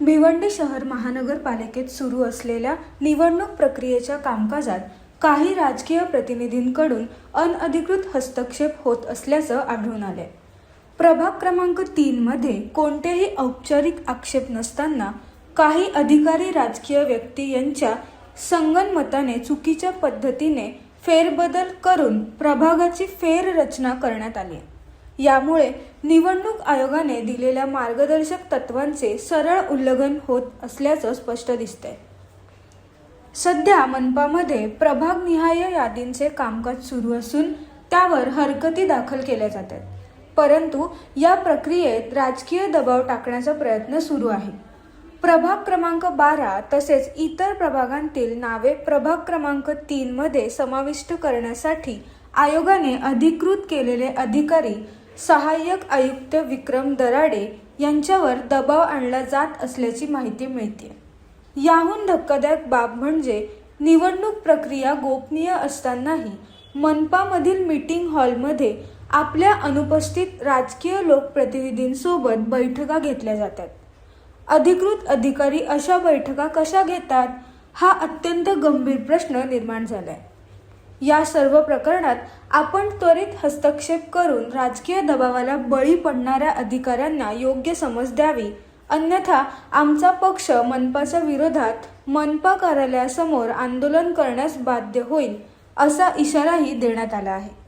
भिवंडी शहर महानगरपालिकेत सुरू असलेल्या निवडणूक प्रक्रियेच्या कामकाजात काही राजकीय प्रतिनिधींकडून अनधिकृत हस्तक्षेप होत असल्याचं आढळून आले प्रभाग क्रमांक तीनमध्ये कोणतेही औपचारिक आक्षेप नसताना काही अधिकारी राजकीय व्यक्ती यांच्या संगनमताने चुकीच्या पद्धतीने फेरबदल करून प्रभागाची फेररचना करण्यात आली. यामुळे निवडणूक आयोगाने दिलेल्या मार्गदर्शक तत्वांचे सरळ उल्लंघन होत असल्याचं स्पष्ट दिसतंय. सध्या मनपामध्ये प्रभागनिहाय यादींचे कामकाज सुरू असून त्यावर हरकती दाखल केल्या जातात. परंतु या प्रक्रियेत राजकीय दबाव टाकण्याचा प्रयत्न सुरू आहे. प्रभाग क्रमांक बारा तसेच इतर प्रभागांतील नावे प्रभाग क्रमांक तीनमध्ये समाविष्ट करण्यासाठी आयोगाने अधिकृत केलेले अधिकारी सहाय्यक आयुक्त विक्रम दराडे यांच्यावर दबाव आणला जात असल्याची माहिती मिळते. याहून धक्कादायक बाब म्हणजे निवडणूक प्रक्रिया गोपनीय असतानाही मनपामधील मीटिंग हॉलमध्ये आपल्या अनुपस्थित राजकीय लोकप्रतिनिधींसोबत बैठका घेतल्या जातात. अधिकृत अधिकारी अशा बैठका कशा घेतात हा अत्यंत गंभीर प्रश्न निर्माण झाला आहे या सर्व प्रकरणात आपण त्वरित हस्तक्षेप करून राजकीय दबावाला बळी पडणाऱ्या अधिकाऱ्यांना योग्य समज द्यावी. अन्यथा आमचा पक्ष मनपाच्या विरोधात मनपा कार्यालयासमोर आंदोलन करण्यास बाध्य होईल असा इशाराही देण्यात आला आहे.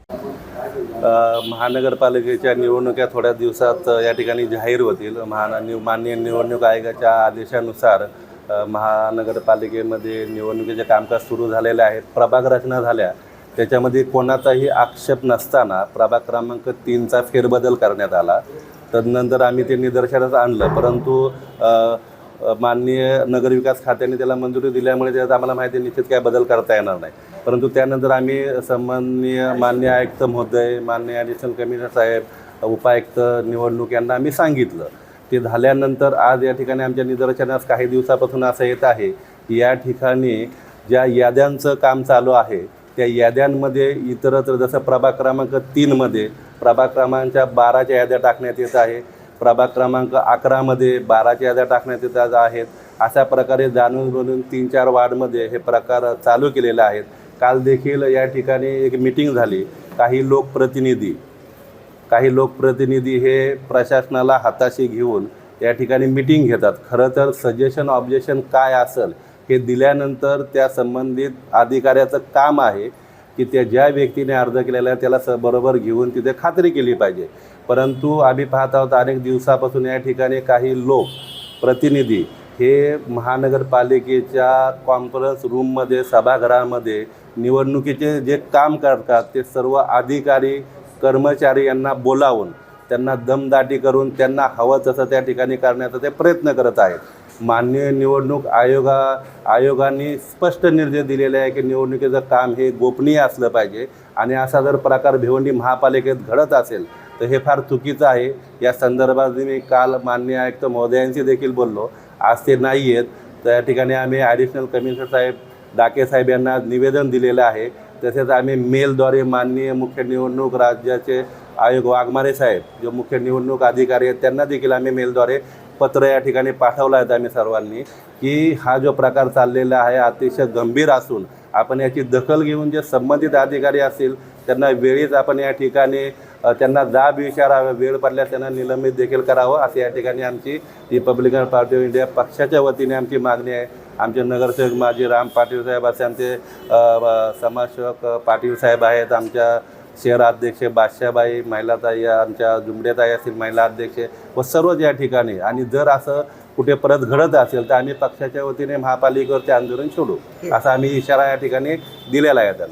महानगरपालिकेच्या निवडणुका थोड्या दिवसात या ठिकाणी जाहीर होतील. महान माननीय निवडणूक आयोगाच्या आदेशानुसार महानगरपालिकेमध्ये निवडणुकीचे कामकाज सुरू झालेले आहेत प्रभाग रचना झाल्या. त्याच्यामध्ये कोणाचाही आक्षेप नसताना प्रभाग क्रमांक तीनचा फेरबदल करण्यात आला. तदनंतर आम्ही ते निदर्शनास आणलं. परंतु माननीय नगरविकास खात्याने त्याला मंजुरी दिल्यामुळे त्यात आम्हाला माहिती आहे, निश्चित काय बदल करता येणार नाही. परंतु त्यानंतर आम्ही सन्माननीय मान्य आयुक्त महोदय मान्य ॲडिशनल कमिशनर साहेब उपायुक्त निवडणूक यांना आम्ही सांगितलं. ते झाल्यानंतर आज या ठिकाणी आमच्या निदर्शनास काही दिवसापासून असं येत आहे की या ठिकाणी ज्या याद्यांचं काम चालू आहे त्या याद्यांमध्ये इतरत्र जसं प्रभाग क्रमांक तीनमध्ये प्रभाग क्रमांकच्या बाराच्या याद्या टाकण्यात येत आहे प्रभाग क्रमांक अकरामध्ये बाराच्या याद्या टाकण्यात येत आहेत अशा प्रकारे जाणून बनून तीन चार वार्डमध्ये हे प्रकार चालू केलेले आहेत. काल देखील या ठिकाणी एक मिटिंग झाली काही लोकप्रतिनिधी काही लोकप्रतिनिधी हे प्रशासनाला हाताशी घेऊन या ठिकाणी मिटिंग घेतात. खरं तर सजेशन ऑब्जेक्शन काय असेल हे दिल्यानंतर त्या संबंधित अधिकाऱ्याचं काम आहे की त्या ज्या व्यक्तीने अर्ज केलेला आहे त्याला स बरोबर घेऊन तिथे खात्री केली पाहिजे. परंतु आम्ही पाहत आहोत अनेक दिवसापासून या ठिकाणी काही लोक प्रतिनिधी हे महानगरपालिकेच्या कॉन्फरन्स रूममध्ये सभागृहामध्ये निवडणुकीचे जे काम करतात ते सर्व अधिकारी कर्मचारी यांना बोलावून त्यांना दमदाटी करून त्यांना हवं तसं त्या ठिकाणी करण्याचा ते प्रयत्न करत आहेत. माननीय निवडणूक आयोगा आयोगाने स्पष्ट निर्देश दिलेले आहे की निवडणुकीचं काम हे गोपनीय असलं पाहिजे आणि असा जर प्रकार भिवंडी महापालिकेत घडत असेल तर हे फार चुकीचं आहे. या संदर्भात मी काल माननीय आयुक्त महोदयांशी देखील बोललो. आज ते नाही आहेत त्या ठिकाणी आम्ही ॲडिशनल कमिशनर साहेब डाके साहेब यांना निवेदन दिलेलं आहे. तसेच आम्ही मेलद्वारे माननीय मुख्य निवडणूक राज्याचे आयोग वाघमारे साहेब जो मुख्य निवडणूक अधिकारी आहेत त्यांना देखील आम्ही मेलद्वारे पत्र या ठिकाणी पाठवलं आहेत आम्ही सर्वांनी की हा जो प्रकार चाललेला आहे अतिशय गंभीर असून आपण याची दखल घेऊन जे संबंधित अधिकारी असतील त्यांना वेळीच आपण या ठिकाणी त्यांना जाब विचारावा वेळ पडल्यास त्यांना निलंबित देखील करावं असे या ठिकाणी आमची रिपब्लिकन पार्टी ऑफ इंडिया पक्षाच्या वतीने आमची मागणी आहे. आमचे नगरसेवक माजी राम पाटील साहेब असे आमचे समाजसेवक पाटील साहेब आहेत. आमच्या शहर अध्यक्ष बादशाबाई महिलाताई आमच्या जुमडेताई असतील महिला अध्यक्ष व सर्वच या ठिकाणी. आणि जर असं कुठे परत घडत असेल तर आम्ही पक्षाच्या वतीने महापालिकेवरचे आंदोलन सोडू. असा आम्ही इशारा या ठिकाणी दिलेला आहे त्यांना.